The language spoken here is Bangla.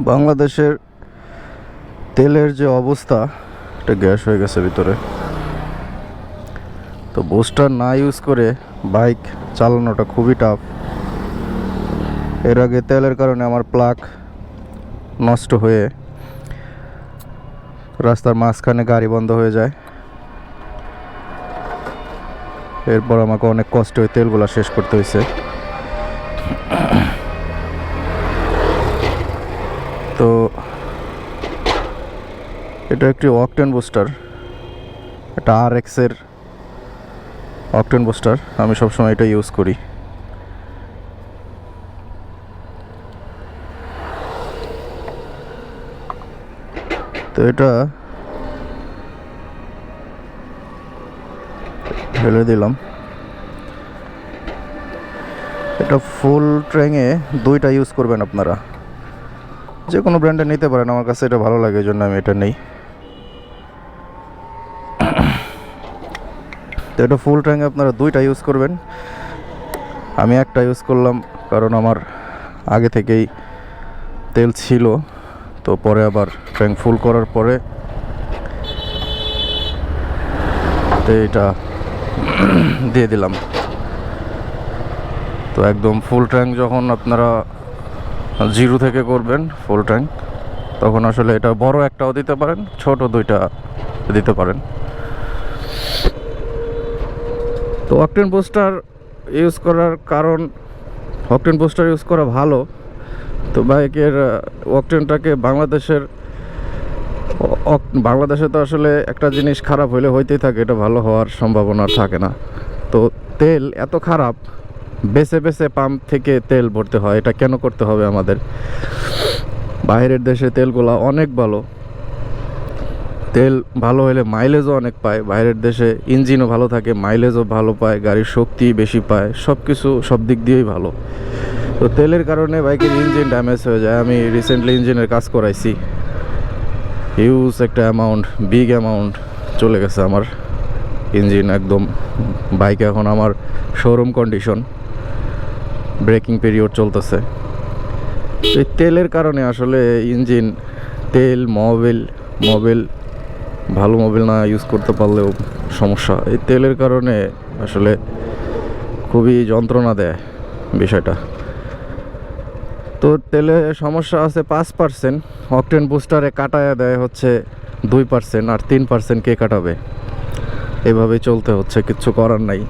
বাংলাদেশের তেলের যে অবস্থা এটা গ্যাস হয়ে গেছে ভিতরে। তো বুস্টার না ইউজ করে বাইক চালানোটা খুবই টাফ এর আগে তেলের কারণে আমার প্লাগ নষ্ট হয়ে রাস্তার মাঝখানে গাড়ি বন্ধ হয়ে যায়। এরপর আমাকে অনেক কষ্ট হয়ে তেলগুলো শেষ করতে হয়েছে তো এটা একটি অকটেন বুস্টার এটা আর এক্সের অকটেন বুস্টার আমি সবসময় এটা ইউজ করি। তো এটা ঢেলে দিলাম। এটা ফুল ট্রেঙে দুইটা ইউজ করবেন আপনারা। যে কোনো ব্র্যান্ডে নিতে পারেন, আমার কাছে এটা ভালো লাগে জন্য আমি এটা নেই। তো এটা ফুল ট্যাঙ্ক আপনারা দুইটা ইউজ করবেন। আমি একটা ইউজ করলাম, কারণ আমার আগে থেকেই তেল ছিল, তো পরে আবার ট্যাঙ্ক ফুল করার পরে তো এটা দিয়ে দিলাম। তো একদম ফুল ট্যাঙ্ক যখন আপনারা জিরো থেকে করবেন ফুল ট্যাঙ্ক তখন আসলে এটা বড় একটাও দিতে পারেন, ছোট দুইটা দিতে পারেন। তো অকটেন পোস্টার ইউজ করার কারণ অকটেন পোস্টার ইউজ করা ভালো। তো বাইকের অকটেনটাকে বাংলাদেশের বাংলাদেশে তো আসলে একটা জিনিস খারাপ হইলে হইতেই থাকে, এটা ভালো হওয়ার সম্ভাবনা থাকে না। তো তেল এত খারাপ বেছে বেছে পাম্প থেকে তেল ভরতে হয়, এটা কেন করতে হবে আমাদের? বাইরের দেশে তেলগুলা অনেক ভালো। তেল ভালো হলে মাইলেজও অনেক পায়, বাইরের দেশে ইঞ্জিনও ভালো থাকে মাইলেজও ভালো পায়, গাড়ির শক্তি বেশি পায় সব কিছু সব দিক দিয়েই ভালো। তো তেলের কারণে বাইকের ইঞ্জিন ড্যামেজ হয়ে যায়। আমি রিসেন্টলি ইঞ্জিনের কাজ করাইছি। হিউজ একটা অ্যামাউন্ট বিগ অ্যামাউন্ট চলে গেছে আমার ইঞ্জিন একদম বাইক এখন আমার শোরুম কন্ডিশন ব্রেকিং পিরিয়ড চলতেছে। তো এই তেলের কারণে আসলে ইঞ্জিন, তেল, মোবিল মোবিল, ভালো মোবিল না ইউজ করতে পারলেও সমস্যা। এই তেলের কারণে আসলে খুবই যন্ত্রণা দেয় বিষয়টা। তো তেলে সমস্যা আছে পাঁচ পার্সেন্ট, অকটেন বুস্টারে কাটায় দেয় হচ্ছে দুই পার্সেন্ট আর তিন পার্সেন্ট কে কাটাবে। এভাবে চলতে হচ্ছে কিচ্ছু করার নাই।